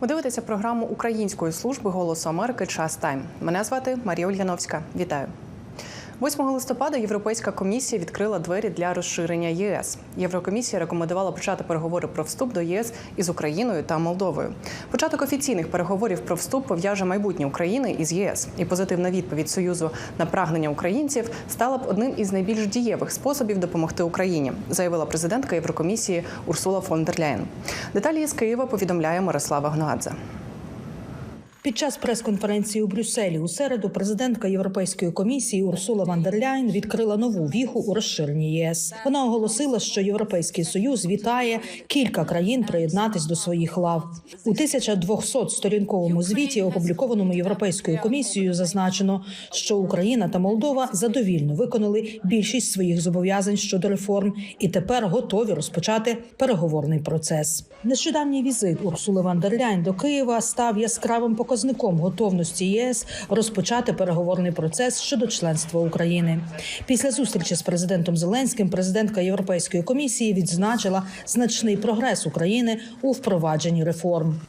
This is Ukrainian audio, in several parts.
Ви дивитеся програму Української служби голосу Америки Час Тайм. Мене звати Марія Ульяновська. Вітаю. 8 листопада Європейська комісія відкрила двері для розширення ЄС. Єврокомісія рекомендувала почати переговори про вступ до ЄС із Україною та Молдовою. Початок офіційних переговорів про вступ пов'яже майбутнє України із ЄС. І позитивна відповідь Союзу на прагнення українців стала б одним із найбільш дієвих способів допомогти Україні, заявила президентка Єврокомісії Урсула фон дер Ляєн. Деталі з Києва повідомляє Мирослава Гнадзе. Під час прес-конференції у Брюсселі у середу президентка Європейської комісії Урсула ван дер Ляйн відкрила нову віху у розширенні ЄС. Вона оголосила, що Європейський союз вітає кілька країн приєднатись до своїх лав. У 1200-сторінковому звіті, опублікованому Європейською комісією, зазначено, що Україна та Молдова задовільно виконали більшість своїх зобов'язань щодо реформ і тепер готові розпочати переговорний процес. Нещодавній візит Урсули ван дер Ляйн до Києва став яскравим показником готовності ЄС розпочати переговорний процес щодо членства України. Після зустрічі з президентом Зеленським президентка Європейської комісії відзначила значний прогрес України у впровадженні реформ.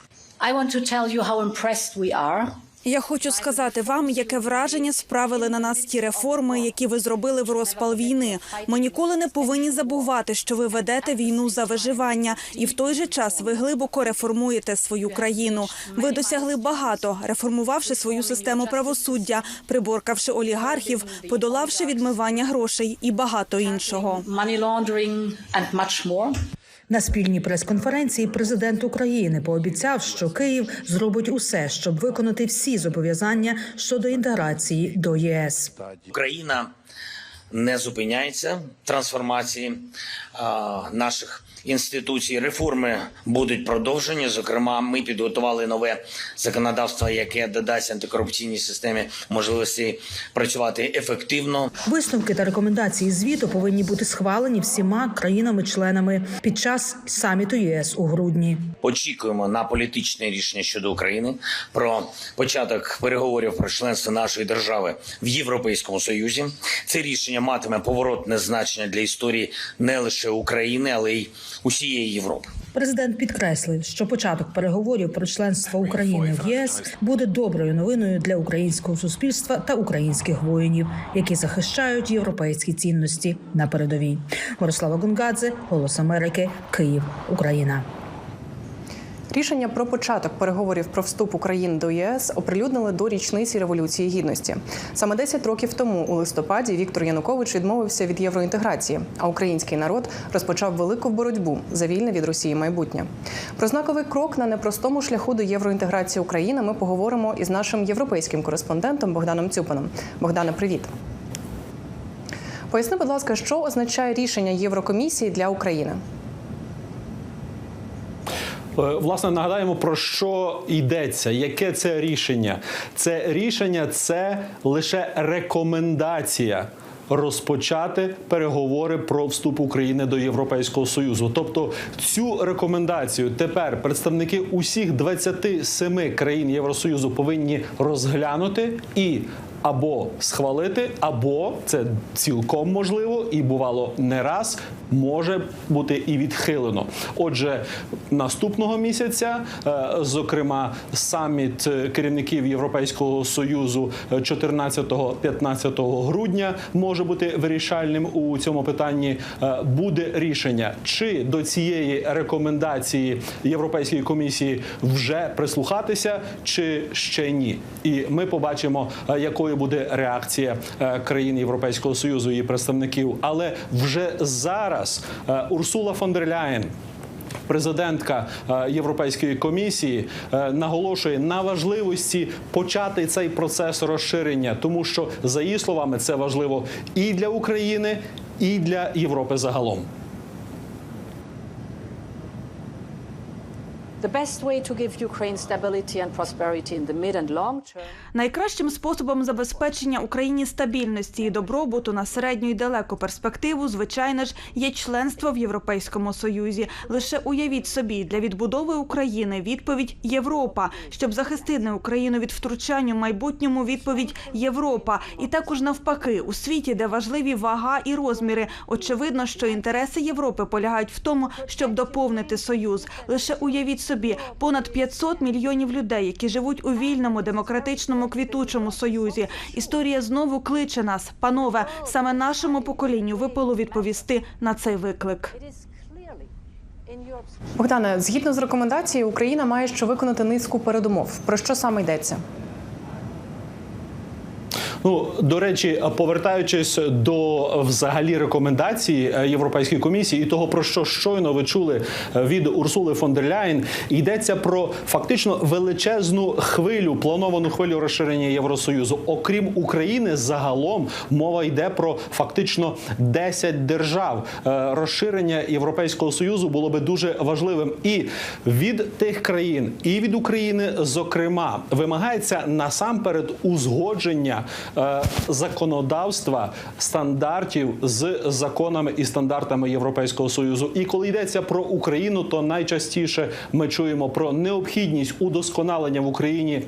I want to tell you how impressed we are Я хочу сказати вам, яке враження справили на нас ті реформи, які ви зробили в розпал війни. Ми ніколи не повинні забувати, що ви ведете війну за виживання, і в той же час ви глибоко реформуєте свою країну. Ви досягли багато, реформувавши свою систему правосуддя, приборкавши олігархів, подолавши відмивання грошей і багато іншого. На спільній прес-конференції президент України пообіцяв, що Київ зробить усе, щоб виконати всі зобов'язання щодо інтеграції до ЄС. Україна не зупиняється трансформації а, наших інституцій. Реформи будуть продовжені. Зокрема, ми підготували нове законодавство, яке додасть антикорупційній системі можливості працювати ефективно. Висновки та рекомендації звіту повинні бути схвалені всіма країнами-членами під час саміту ЄС у грудні. Очікуємо на політичне рішення щодо України про початок переговорів про членство нашої держави в Європейському Союзі. Це рішення матиме поворотне значення для історії не лише України, але й усієї Європи. Президент підкреслив, що початок переговорів про членство України в ЄС буде доброю новиною для українського суспільства та українських воїнів, які захищають європейські цінності на передовій. Мирослава Гунгадзе, Голос Америки, Київ, Україна. Рішення про початок переговорів про вступ України до ЄС оприлюднили до річниці революції гідності. Саме 10 років тому, у листопаді, Віктор Янукович відмовився від євроінтеграції, а український народ розпочав велику боротьбу за вільне від Росії майбутнє. Про знаковий крок на непростому шляху до євроінтеграції України ми поговоримо із нашим європейським кореспондентом Богданом Цюпаном. Богдане, привіт. Поясни, будь ласка, що означає рішення Єврокомісії для України? Е, Власне, нагадаємо про що йдеться. Яке це рішення? Це рішення це лише рекомендація. Розпочати переговори про вступ України до Європейського союзу. Тобто цю рекомендацію тепер представники усіх 27 країн Євросоюзу повинні розглянути і або схвалити, або це цілком можливо і бувало не раз може бути і відхилено. Отже, наступного місяця, е, зокрема, саміт е, керівників Європейського союзу 14-15 грудня може бути вирішальним у цьому питанні. Е, Буде рішення, чи до цієї рекомендації Європейської комісії вже прислухатися, чи ще ні. І ми побачимо, е, якою буде реакція е, країн Європейського союзу і представників. Але вже зараз е, Урсула фон дер Ляєн Президентка е, Європейської комісії наголошує на важливості почати цей процес розширення, тому що за її словами це важливо і для України, і для Європи загалом. The best way to give Ukraine stability and prosperity in the mid and long term Найкращим способом забезпечення Україні стабільності і добробуту на середню і далеку перспективу, звичайно ж, є членство в Європейському Союзі. Лише уявіть собі, для відбудови України відповідь Європа, щоб захистити Україну від втручання в майбутньому. Відповідь Європа, і також навпаки, у світі, де важливі вага і розміри. Очевидно, що інтереси Європи полягають в тому, щоб доповнити союз. Лише уявіть собі, понад 500 мільйонів людей, які живуть у вільному, демократичному, квітучому союзі. Історія знову кличе нас, панове. Саме нашому поколінню випало відповісти на цей виклик. Богдане, згідно з рекомендацією, Україна має що виконати низку передумов. Про що саме йдеться? Ну до речі, повертаючись до взагалі рекомендацій е, Європейської комісії і того про що щойно ви чули е, від Урсули фон дер Ляєн, йдеться про фактично величезну хвилю, плановану хвилю розширення Євросоюзу. Окрім України, загалом мова йде про фактично 10 держав. Е, Розширення Європейського союзу було би дуже важливим і від тих країн, і від України, зокрема, вимагається насамперед узгодження законодавства стандартів з законами і стандартами Європейського союзу. І коли йдеться про Україну, то найчастіше ми чуємо про необхідність удосконалення в Україні.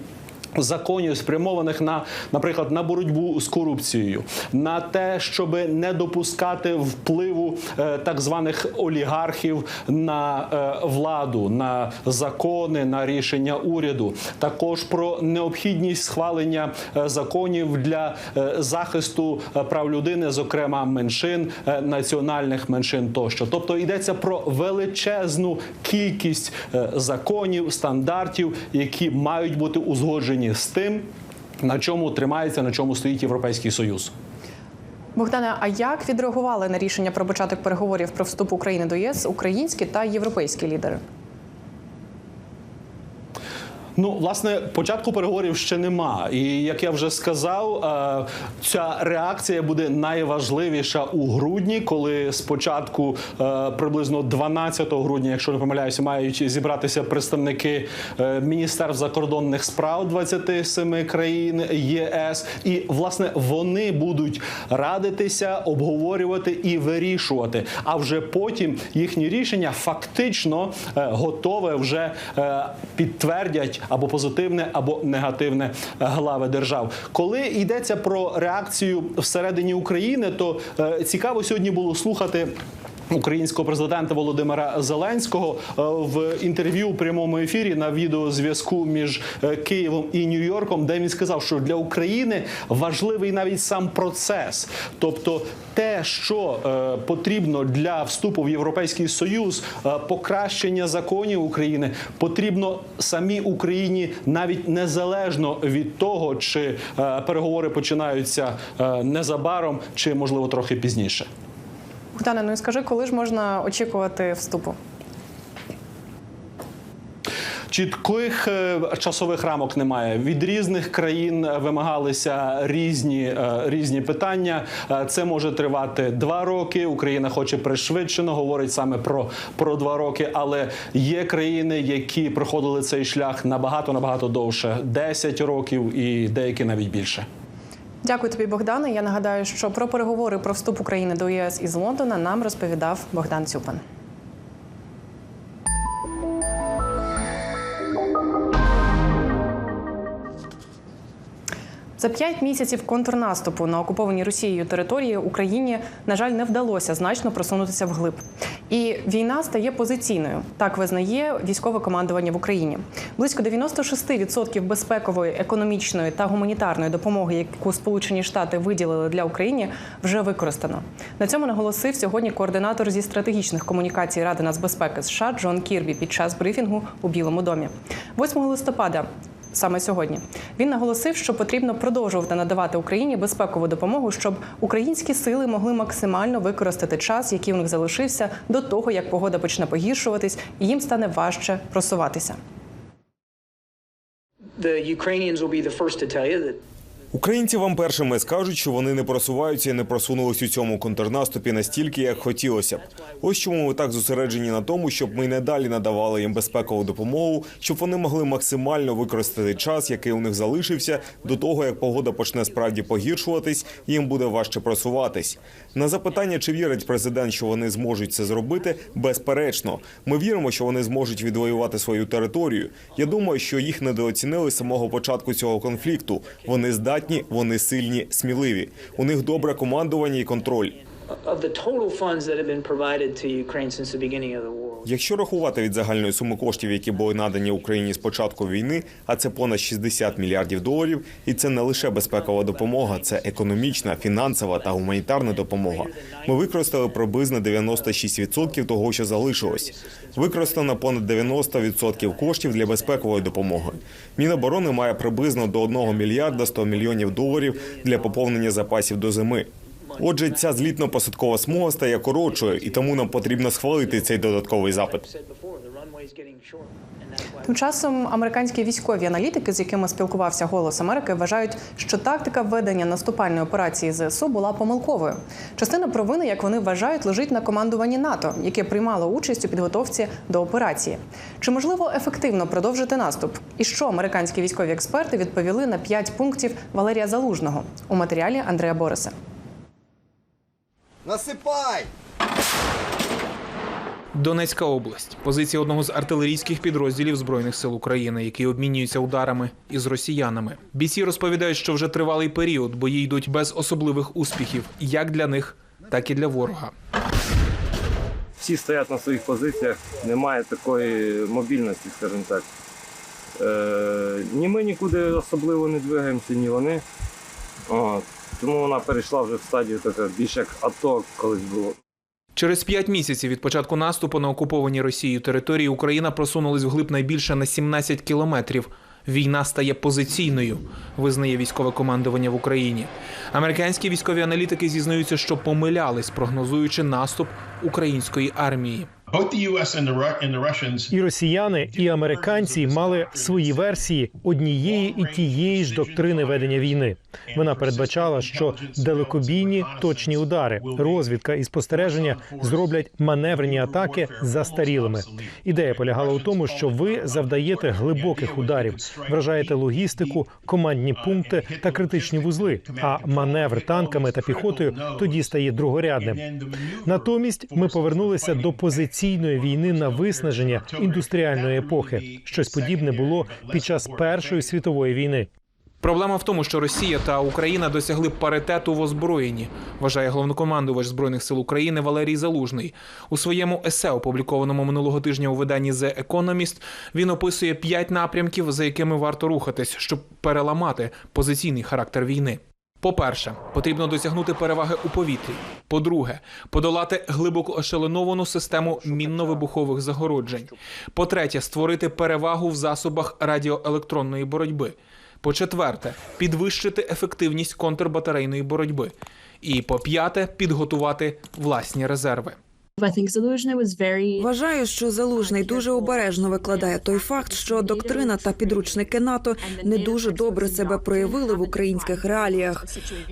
Законів спрямованих на, наприклад, на боротьбу з корупцією, на те, щоб не допускати впливу е, так званих олігархів на е, владу, на закони, на рішення уряду. Також про необхідність схвалення е, законів для е, захисту е, прав людини, зокрема меншин, е, національних меншин тощо. Тобто йдеться про величезну кількість е, законів, стандартів, які мають бути узгоджені з тим, на чому тримається, на чому стоїть Європейський Союз. Богдане, а як відреагували на рішення про початок переговорів про вступ України до ЄС українські та європейські лідери? Ну, власне, початку переговорів ще нема. І як я вже сказав, е, ця реакція буде найважливіша у грудні, коли спочатку е, приблизно 12 грудня, якщо не помиляюся, мають зібратися представники е, міністерств закордонних справ 27 країн ЄС, і власне вони будуть радитися, обговорювати і вирішувати. А вже потім їхні рішення фактично готове вже підтвердять або позитивне, або негативне е, глави держав. Коли йдеться про реакцію всередині України, то е, цікаво сьогодні було слухати. Українського президента Володимира Зеленського е, в інтерв'ю у прямому ефірі на відеозв'язку між е, Києвом і Нью-Йорком, де він сказав, що для України важливий навіть сам процес, тобто те, що е, потрібно для вступу в Європейський Союз, покращення законів України, потрібно самій Україні навіть незалежно від того, чи переговори починаються незабаром, чи можливо трохи пізніше. Богдане, ну і скажи, коли ж можна очікувати вступу? Чітких е, часових рамок немає. Від різних країн вимагалися різні, е, різні питання. Е, Це може тривати два роки. Україна хоче пришвидшено, говорить саме про, про два роки. Але є країни, які проходили цей шлях набагато набагато довше 10 років і деякі навіть більше. Дякую тобі, Богдане. Я нагадаю, що про переговори про вступ України до ЄС із Лондона нам розповідав Богдан Цюпан. За п'ять місяців контрнаступу на окупованій Росією території Україні, на жаль, не вдалося значно просунутися вглиб. І війна стає позиційною. Так визнає військове командування в Україні. Близько 96% безпекової, економічної та гуманітарної допомоги, яку Сполучені Штати виділили для України, вже використано. На цьому наголосив сьогодні координатор зі стратегічних комунікацій Ради нацбезпеки США Джон Кірбі під час брифінгу у Білому домі. 8 листопада саме сьогодні. Він наголосив, що потрібно продовжувати надавати Україні безпекову допомогу, щоб українські сили могли максимально використати час, який у них залишився до того, як погода почне погіршуватись, і їм стане важче просуватися. Українці вам першими скажуть, що вони не просуваються і не просунулись у цьому контрнаступі настільки, як хотілося б. Ось чому ми так зосереджені на тому, щоб ми й надалі надавали їм безпекову допомогу, щоб вони могли максимально використати час, який у них залишився, до того як погода почне справді погіршуватись, їм буде важче просуватись. На запитання, чи вірить президент, що вони зможуть це зробити, безперечно. Ми віримо, що вони зможуть відвоювати свою територію. Я думаю, що їх недооцінили з самого початку цього конфлікту. Вони здатні, вони сильні, сміливі. У них добре командування і контроль. Of the total funds. Якщо рахувати від загальної суми коштів, які були надані Україні з початку війни, а це понад 60 мільярдів доларів, і це не лише безпекова допомога, це економічна, фінансова та гуманітарна допомога. Ми використали приблизно 96% того, що залишилось. Використано понад 90% коштів для безпекової допомоги. Міноборони має приблизно до 1 мільярда 100 мільйонів доларів для поповнення запасів до зими. Отже, ця злітно-посадкова смуга стає коротшою, і тому нам потрібно схвалити цей додатковий запит. Тим часом американські військові аналітики, з якими спілкувався Голос Америки, вважають, що тактика ведення наступальної операції ЗСУ була помилковою. Частина провини, як вони вважають, лежить на командуванні НАТО, яке приймало участь у підготовці до операції. Чи можливо ефективно продовжити наступ? І що американські військові експерти відповіли на п'ять пунктів Валерія Залужного у матеріалі Андрея Бориса? Насипай! Донецька область позиція одного з артилерійських підрозділів збройних сил України, які обмінюються ударами із росіянами. Бійці розповідають, що вже тривалий період бої йдуть без особливих успіхів, як для них, так і для ворога. всі стоять на своїх позиціях, немає такої мобільності, скажімо так. Е, ні ми нікуди особливо не двигаємося, ні вони. От. Тому вона перейшла вже в стадію така більш як АТО колись було. Через п'ять місяців від початку наступу на окуповані Росією території Україна просунулась вглиб найбільше на 17 кілометрів. Війна стає позиційною, визнає військове командування в Україні. Американські військові аналітики зізнаються, що помилялись, прогнозуючи наступ української армії. І росіяни, і американці мали свої версії однієї і тієї ж доктрини ведення війни. Вона передбачала, що далекобійні точні удари, розвідка і спостереження зроблять маневрені атаки застарілими. Ідея полягала у тому, що ви завдаєте глибоких ударів, вражаєте логістику, командні пункти та критичні вузли. А маневр танками та піхотою тоді стає другорядним. Натомість ми повернулися до позиційної війни на виснаження індустріальної епохи. Щось подібне було під час Першої світової війни. Проблема в тому, що Росія та Україна досягли паритету в озброєнні, вважає головнокомандувач збройних сил України Валерій Залужний. У своєму есе, опублікованому минулого тижня у виданні The Economist, він описує п'ять напрямків, за якими варто рухатись, щоб переламати позиційний характер війни. По-перше, потрібно досягнути переваги у повітрі. По-друге, подолати глибоко ешелоновану систему мінно-вибухових загороджень. По-третє, створити перевагу в засобах радіоелектронної боротьби. По-четверте, підвищити ефективність контрбатарейної боротьби. І по-п'яте, підготувати власні резерви. Вважаю, що залужний дуже обережно викладає той факт, що доктрина та підручники НАТО не дуже добре себе проявили в українських реаліях.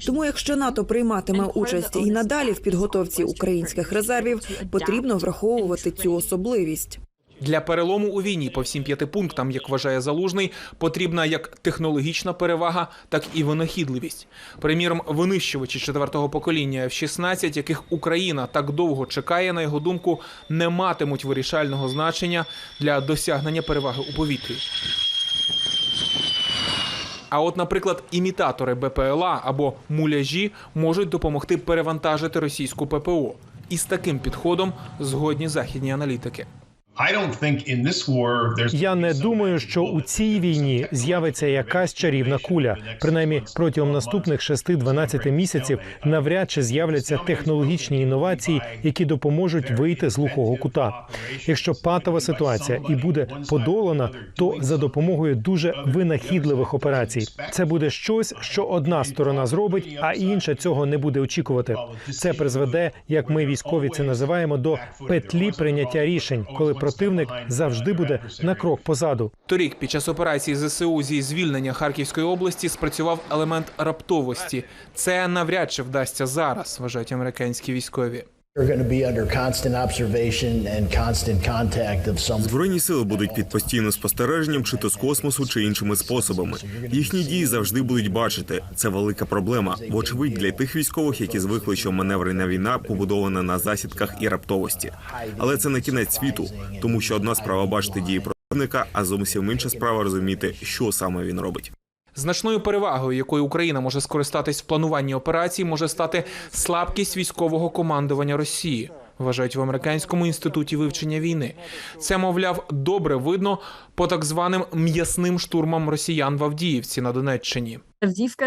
Тому, якщо НАТО прийматиме участь і надалі в підготовці українських резервів, потрібно враховувати цю особливість. Для перелому у війні по всім п'яти пунктам, як вважає залужний, потрібна як технологічна перевага, так і винахідливість. Приміром, винищувачі четвертого покоління F-16, яких Україна так довго чекає, на його думку, не матимуть вирішального значення для досягнення переваги у повітрі. А от, наприклад, імітатори БПЛА або муляжі можуть допомогти перевантажити російську ППО. І з таким підходом згодні західні аналітики. Я не думаю, що у цій війні з'явиться якась чарівна куля. Принаймні протягом наступних 6-12 місяців навряд чи з'являться технологічні інновації, які допоможуть вийти з глухого кута. Якщо патова ситуація і буде подолана, то за допомогою дуже винахідливих операцій. Це буде щось, що одна сторона зробить, а інша цього не буде очікувати. Це призведе, як ми військові це називаємо, до петлі прийняття рішень, коли противник завжди буде на крок позаду. Торік під час операції ЗСУ зі звільнення Харківської області спрацював елемент раптовості. Це навряд чи вдасться зараз, вважають американські військові. Збройні сили будуть під постійним спостереженням, чи то з космосу, чи іншими способами. Їхні дії завжди будуть бачити. Це велика проблема. Вочевидь, для тих військових, які звикли, що маневрена війна побудована на засідках і раптовості. Але це не кінець світу, тому що одна справа бачити дії противника, а зовсім інша справа розуміти, що саме він робить. Значною перевагою, якою Україна може скористатись в плануванні операцій, може стати слабкість військового командування Росії. Вважають в американському інституті вивчення війни. Це, мовляв, добре видно по так званим м'ясним штурмам росіян в Авдіївці на Донеччині. Авдіївка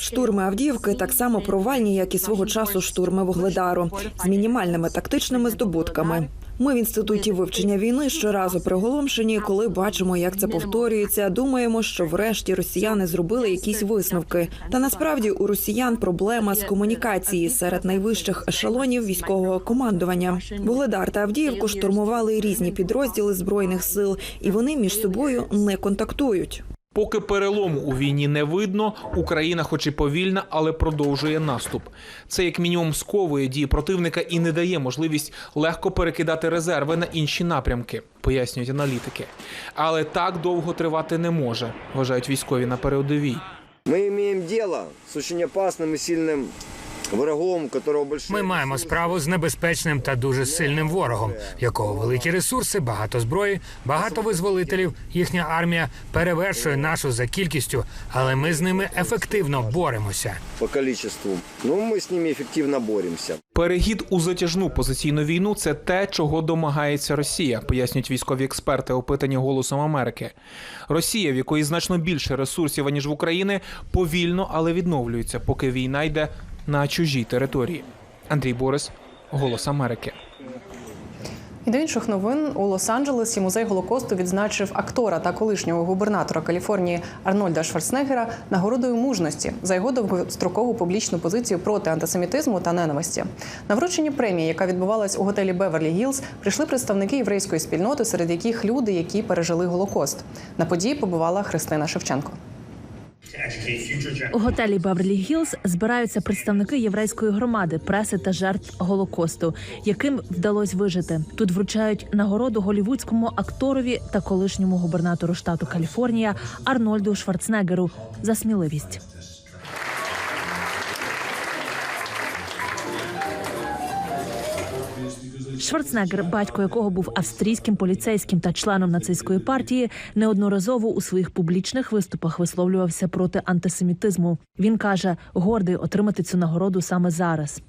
Штурми Авдіївки так само провальні, як і свого часу штурми Вугледару, з мінімальними тактичними здобутками. Ми в інституті вивчення війни щоразу приголомшені, коли бачимо, як це повторюється. Думаємо, що врешті росіяни зробили якісь висновки. Та насправді у росіян проблема з комунікації серед найвищих ешелонів військового командування. Вугледар та Авдіївку штурмували різні підрозділи збройних сил, і вони між собою не контактують. Поки перелому у війні не видно, Україна, хоч і повільна, але продовжує наступ. Це як мінімум сковує дії противника і не дає можливість легко перекидати резерви на інші напрямки, пояснюють аналітики. Але так довго тривати не може, вважають військові на передовій. Мы имеем дело с очень опасным и сильным большие... Ми маємо справу з небезпечним та дуже сильним ворогом, в якого великі ресурси, багато зброї, багато визволителів. Їхня армія перевершує нашу за кількістю, але ми з ними ефективно боремося. по количеству. Но мы с ними эффективно боремся. Перехід у затяжну позиційну війну це те, чого домагається Росія, пояснюють військові експерти, опитані голосом Америки. Росія, в якої значно більше ресурсів ніж в Україні, повільно, але відновлюється, поки війна йде на чужій території. Андрій Борис, Голос Америки. І до інших новин у Лос-Анджелесі музей Голокосту відзначив актора та колишнього губернатора Каліфорнії Арнольда Шварценеггера нагородою мужності за його довгострокову публічну позицію проти антисемітизму та ненависті. На врученні премії, яка відбувалась у готелі Беверлі Гілз, прийшли представники єврейської спільноти, серед яких люди, які пережили Голокост. На події побувала Христина Шевченко. У готелі Беверлі Гілз збираються представники єврейської громади, преси та жертв голокосту, яким вдалося вижити. Тут вручають нагороду голівудському акторові та колишньому губернатору штату Каліфорнія Арнольду Шварценеггеру за сміливість. Шварценеггер, батько якого був австрійським поліцейським та членом нацистської партії, неодноразово у своїх публічних виступах висловлювався проти антисемітизму. Він каже, гордий отримати цю нагороду саме зараз.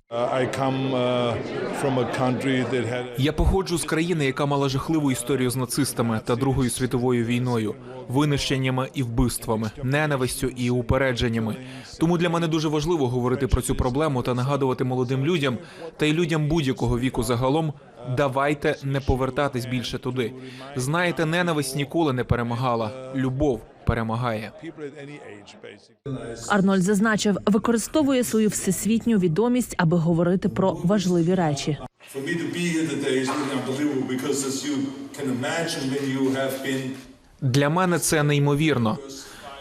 Я походжу з країни, яка мала жахливу історію з нацистами та Другою світовою війною, винищеннями і вбивствами, ненавистю і упередженнями. Тому для мене дуже важливо говорити про цю проблему та нагадувати молодим людям та й людям будь-якого віку загалом. Давайте не повертатись більше туди. Знаєте, ненависть ніколи не перемагала. Любов перемагає. Арнольд зазначив, використовує свою всесвітню відомість, аби говорити про важливі речі. Для мене це неймовірно.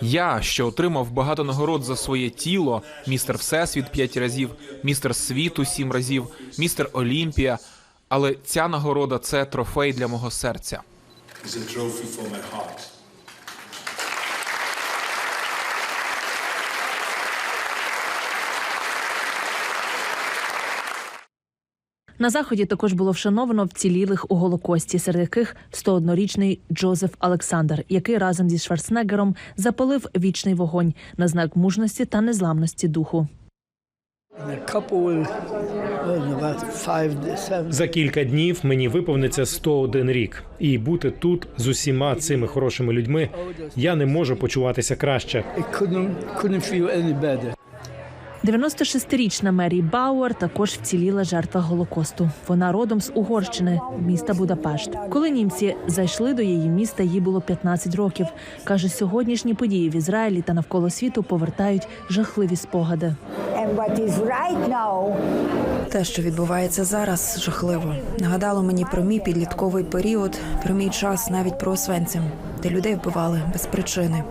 Я, що отримав багато нагород за своє тіло, містер Всесвіт п'ять разів, містер світу сім разів, містер Олімпія. Але ця нагорода це трофей для мого серця. На заході також було вшановано вцілілих у голокості, серед яких 101-річний Джозеф Олександр, який разом зі Шварценеггером запалив вічний вогонь на знак мужності та незламності духу. За кілька днів мені виповниться 101 рік, і бути тут з усіма цими хорошими людьми я не можу почуватися краще. 96-річна Мері Бауер також вціліла жертва голокосту. Вона родом з Угорщини, міста Будапешт. Коли німці зайшли до її міста, їй було 15 років. каже, сьогоднішні події в Ізраїлі та навколо світу повертають жахливі спогади. Те, що відбувається зараз, жахливо. Нагадало мені про мій підлітковий період, про мій час навіть про Освенцим, де людей вбивали без причини.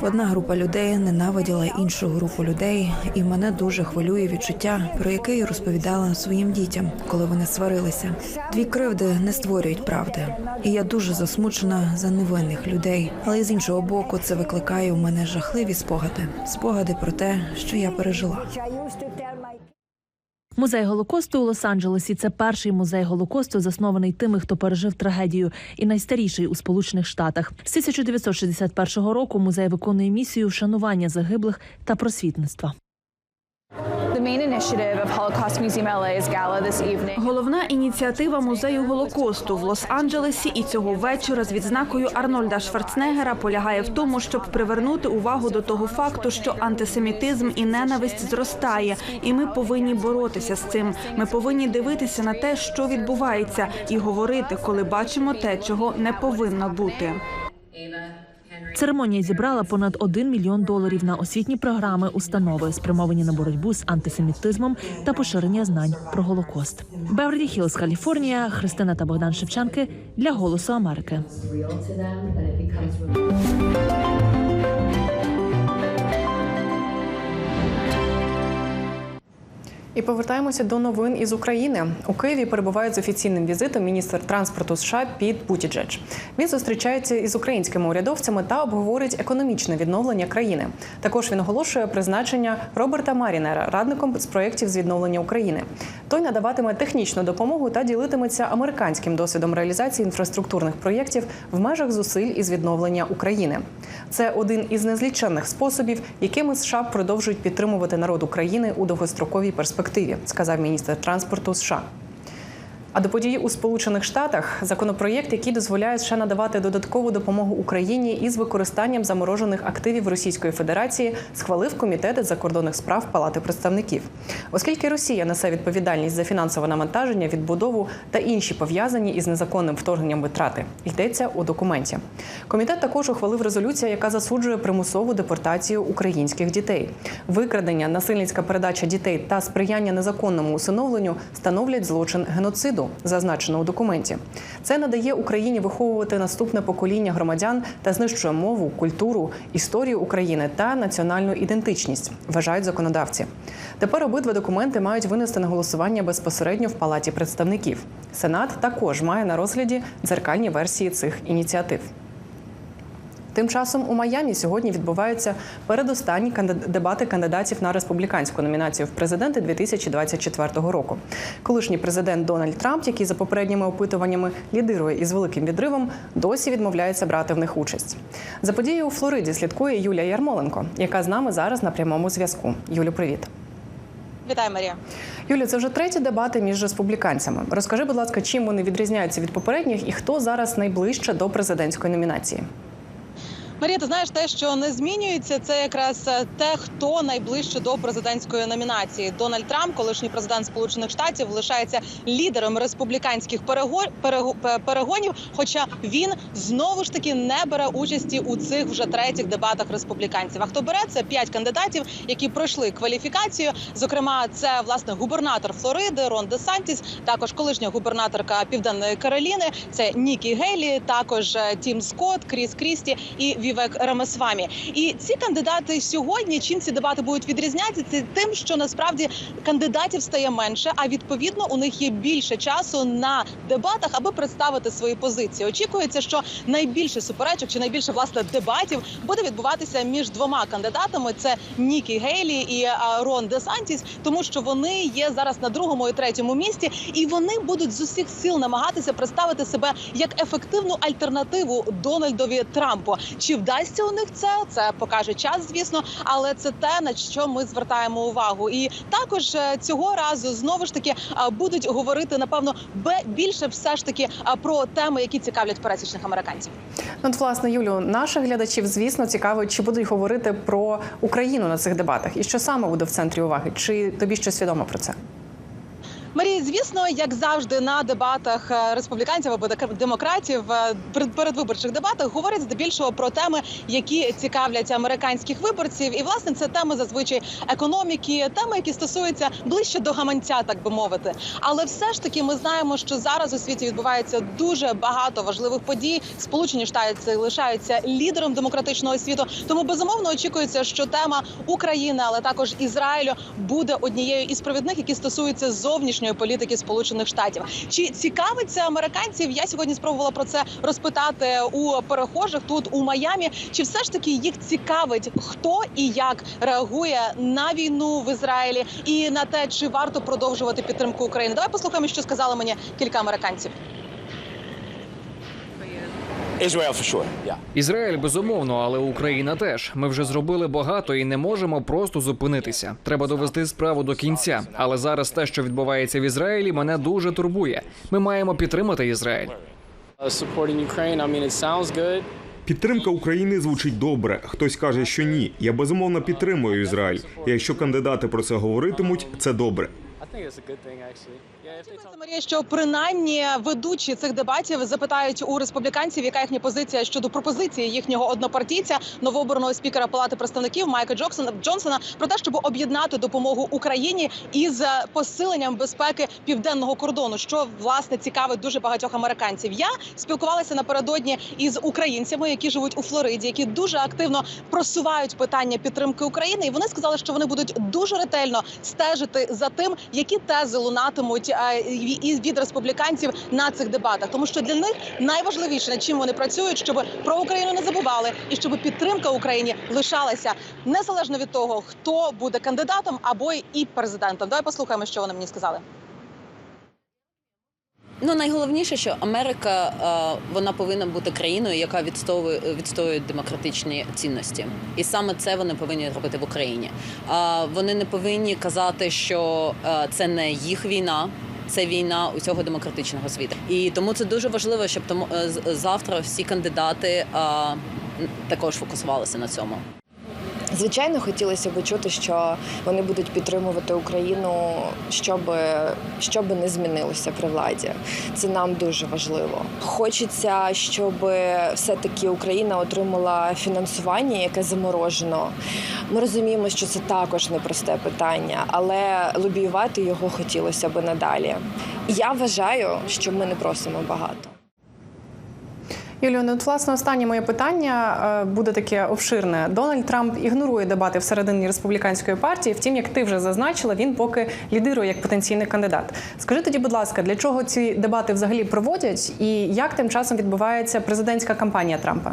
Одна група людей ненавиділа іншу групу людей, і мене дуже хвилює відчуття, про яке я розповідала своїм дітям, коли вони сварилися. Дві кривди не створюють правди, і я дуже засмучена за невинних людей. Але з іншого боку, це викликає у мене жахливі спогади, спогади про те, що я пережила. Музей голокосту у Лос-Анджелесі це перший музей голокосту, заснований тими, хто пережив трагедію, і найстаріший у Сполучених Штатах. З 1961 року музей виконує місію вшанування загиблих та просвітництва. Головна ініціатива музею Голокосту в Лос-Анджелесі і цього вечора з відзнакою Арнольда Шварценеггера полягає в тому, щоб привернути увагу до того факту, що антисемітизм і ненависть зростає, і ми повинні боротися з цим. Ми повинні дивитися на те, що відбувається, і говорити, коли бачимо те, чого не повинно бути. Церемонія зібрала понад 1 мільйон доларів на освітні програми установи, спрямовані на боротьбу з антисемітизмом та поширення знань про Голокост. Беверлі Хілз, Каліфорнія, Христина та Богдан Шевченки для Голосу Америки. І повертаємося до новин із України. У Києві перебуває з офіційним візитом міністр транспорту США Піт Бутіджедж. Він зустрічається із українськими урядовцями та обговорить економічне відновлення країни. Також він оголошує призначення Роберта Марінера радником з проєктів з відновлення України. Той надаватиме технічну допомогу та ділитиметься американським досвідом реалізації інфраструктурних проєктів в межах зусиль із відновлення України. Це один із незліченних способів, якими США продовжують підтримувати народ України у довгостроковій перспективі, сказав міністр транспорту США. А до події у Сполучених Штатах законопроєкт, який дозволяє ще надавати додаткову допомогу Україні із використанням заморожених активів Російської Федерації, схвалив комітет закордонних справ Палати представників, оскільки Росія несе відповідальність за фінансове навантаження, відбудову та інші пов'язані із незаконним вторгненням витрати. Йдеться у документі. Комітет також ухвалив резолюцію, яка засуджує примусову депортацію українських дітей. Викрадення, насильницька передача дітей та сприяння незаконному усиновленню становлять злочин геноциду, зазначено у документі. Це надає Україні виховувати наступне покоління громадян та знищує мову, культуру, історію України та національну ідентичність, вважають законодавці. Тепер обидва документи мають винести на голосування безпосередньо в палаті представників. Сенат також має на розгляді дзеркальні версії цих ініціатив. Тим часом у Майамі сьогодні відбуваються передостанні дебати кандидатів на республіканську номінацію в президенти 2024 року. Колишній президент Дональд Трамп, який за попередніми опитуваннями лідирує із великим відривом, досі відмовляється брати в них участь. За подією у Флориді слідкує Юлія Ярмоленко, яка з нами зараз на прямому зв'язку. Юлю, привіт. Вітаю, Марія. Юлі, це вже треті дебати між республіканцями. Розкажи, будь ласка, чим вони відрізняються від попередніх і хто зараз найближче до президентської номінації? Марія, ти знаєш, те, що не змінюється, це якраз е, те, хто найближче до президентської номінації. Дональд Трамп, колишній президент Сполучених Штатів, лишається лідером республіканських перего... перего- перегонів. Хоча він знову ж таки не бере участі у цих вже третіх дебатах республіканців. А хто бере це п'ять кандидатів, які пройшли кваліфікацію. Зокрема, це власне губернатор Флориди Рон Де Сантіс, також колишня губернаторка Південної Кароліни. Це Нікі Гейлі, також е, Тім Скотт, Кріс Крісті і Вівек Рамасвамі. І ці кандидати сьогодні, чим ці дебати будуть відрізнятися, тим, що насправді кандидатів стає менше, а відповідно у них є більше часу на дебатах, аби представити свої позиції. Очікується, що найбільше суперечок чи найбільше власне дебатів буде відбуватися між двома кандидатами: це Нікі Гейлі і а, Рон Десантіс, тому що вони є зараз на другому і третьому місці, і вони будуть з усіх сил намагатися представити себе як ефективну альтернативу Дональдові Трампу. Чи вдасться у них це? Це покаже час, звісно, але це те на що ми звертаємо увагу. І також е, цього разу знову ж таки будуть говорити напевно більше все ж таки про теми, які цікавлять пересічних американців. Ну, От, власне, Юлю, наших глядачів, звісно, цікаво, чи будуть говорити про Україну на цих дебатах, і що саме буде в центрі уваги? Чи тобі щось відомо про це? Марія, звісно, як завжди на дебатах е, республіканців або демократів е, передвиборчих дебатах говорять здебільшого про теми, які цікавлять американських виборців. І власне це теми зазвичай економіки, теми, які стосуються ближче до гаманця, так би мовити. Але все ж таки ми знаємо, що зараз у світі відбувається дуже багато важливих подій. Сполучені Штати лишаються лідером демократичного світу. Тому безумовно очікується, що тема України, але також Ізраїлю буде однією із провідних, які стосуються зовнішньої політики політики Сполучених Штатів. Чи цікавиться американців? Я сьогодні спробувала про це розпитати у перехожих тут у Майамі. Чи все ж таки їх цікавить, хто і як реагує на війну в Ізраїлі і на те, чи варто продовжувати підтримку України? Давай послухаємо, що сказали мені кілька американців. Ізраїль безумовно, але Україна теж. Ми вже зробили багато і не можемо просто зупинитися. Треба довести справу до кінця. Але зараз те, що відбувається в Ізраїлі, мене дуже турбує. Ми маємо підтримати Ізраїль. supporting Ukraine. I mean, it sounds good. Підтримка України звучить добре. Хтось каже, що ні. Я безумовно підтримую Ізраїль. І якщо кандидати про це говоритимуть, це добре. Talk- Марія, що принаймні ведучі цих дебатів запитають у республіканців, яка їхня позиція щодо пропозиції їхнього однопартійця, новообраного спікера Палати представників Майка Джоксона Джонсона про те, щоб об'єднати допомогу Україні із е, посиленням безпеки південного кордону, що власне цікавить дуже багатьох американців. Я спілкувалася напередодні із українцями, які живуть у Флориді, які дуже активно просувають питання підтримки України, і вони сказали, що вони будуть дуже ретельно стежити за тим, які тези лунатимуть е, і від республіканців на цих дебатах, тому що для них найважливіше над чим вони працюють, щоб про Україну не забували, і щоб підтримка Україні лишалася незалежно від того, хто буде кандидатом або і президентом. Давай послухаємо, що вони мені сказали. Ну найголовніше, що Америка е, вона повинна бути країною, яка відстоює відстоює демократичні цінності, і саме це вони повинні робити в Україні. А вони не повинні казати, що е, це не їх війна. Це війна усього демократичного світу, і тому це дуже важливо, щоб тому е, завтра всі кандидати е, також фокусувалися на цьому. Звичайно, хотілося б чути, що вони будуть підтримувати Україну, щоб, щоб не змінилося при владі. Це нам дуже важливо. Хочеться, щоб все-таки Україна отримала фінансування, яке заморожено. Ми розуміємо, що це також непросте питання, але лобіювати його хотілося б надалі. Я вважаю, що ми не просимо багато. Юлію, ну от, власне останнє моє питання е, буде таке обширне. Дональд Трамп ігнорує дебати всередині республіканської партії. Втім, як ти вже зазначила, він поки лідирує як потенційний кандидат. Скажи тоді, будь ласка, для чого ці дебати взагалі проводять, і як тим часом відбувається президентська кампанія Трампа?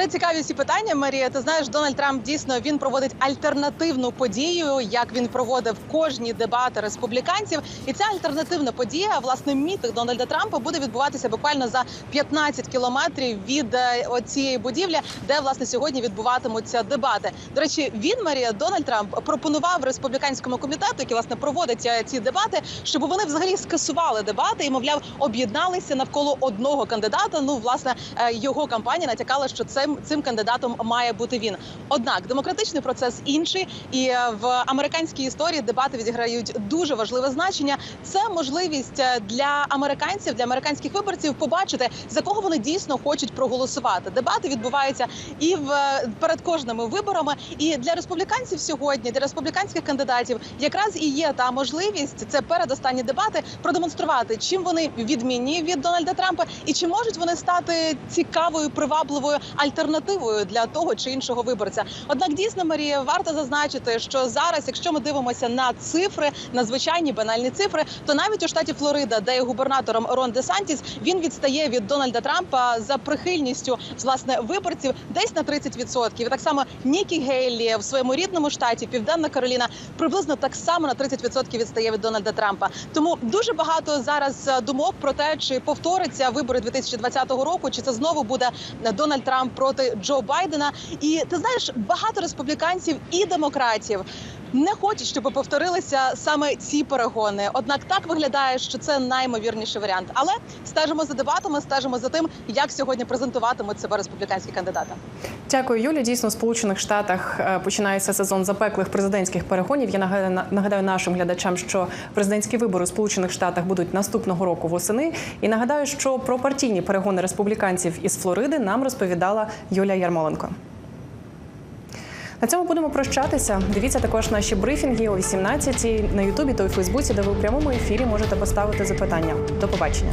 Це цікаві всі питання, Марія. Ти знаєш, Дональд Трамп дійсно він проводить альтернативну подію, як він проводив кожні дебати республіканців. І ця альтернативна подія, власне, мітинг Дональда Трампа буде відбуватися буквально за 15 кілометрів від е, цієї будівлі, де власне сьогодні відбуватимуться дебати. До речі, він Марія Дональд Трамп пропонував республіканському комітету, який власне проводить е, ці дебати, щоб вони взагалі скасували дебати і, мовляв, об'єдналися навколо одного кандидата. Ну, власне, е, його кампанія натякала, що цим цим кандидатом має бути він. Однак демократичний процес інший, і е, в американській історії дебати відіграють дуже важливе значення. Це можливість е, для американців, для американських виборців побачити за кого вони дійсно хочуть проголосувати. Дебати відбуваються і в е, перед кожними виборами. І для республіканців сьогодні, для республіканських кандидатів, якраз і є та можливість це передостанні дебати продемонструвати, чим вони відмінні від Дональда Трампа, і чи можуть вони стати цікавою привабливою альтернативою для того чи іншого виборця. Однак дійсно Марія варто зазначити, що зараз, якщо ми дивимося на цифри, на звичайні банальні цифри, то навіть у штаті Флорида, де є губернатором Рон Де Сантіс, він відстає від Дональда Трампа за прихильністю власне виборців десь на 30%. І так само Нікі Гейлі в своєму рідному штаті, Південна Кароліна, приблизно так само на 30% відстає від Дональда Трампа. Тому дуже багато зараз е, думок про те, чи повториться вибори 2020 року, чи це знову буде Дональд Трамп проти Джо Байдена. І ти знаєш, багато республіканців і демократів. Не хочуть, щоб повторилися саме ці перегони. Однак так виглядає, що це наймовірніший варіант. Але стежимо за дебатами, стежимо за тим, як сьогодні презентуватимуть себе республіканські кандидати. Дякую, Юлі. Дійсно, в Сполучених Штатах е, починається сезон запеклих президентських перегонів. Я нагадаю, нашим глядачам, що президентські вибори у Сполучених Штатах будуть наступного року восени. І нагадаю, що про партійні перегони республіканців із Флориди нам розповідала Юлія Ярмоленко. На цьому будемо прощатися. Дивіться також наші брифінги о 18 на Ютубі та у Фейсбуці, де ви у прямому ефірі можете поставити запитання. До побачення.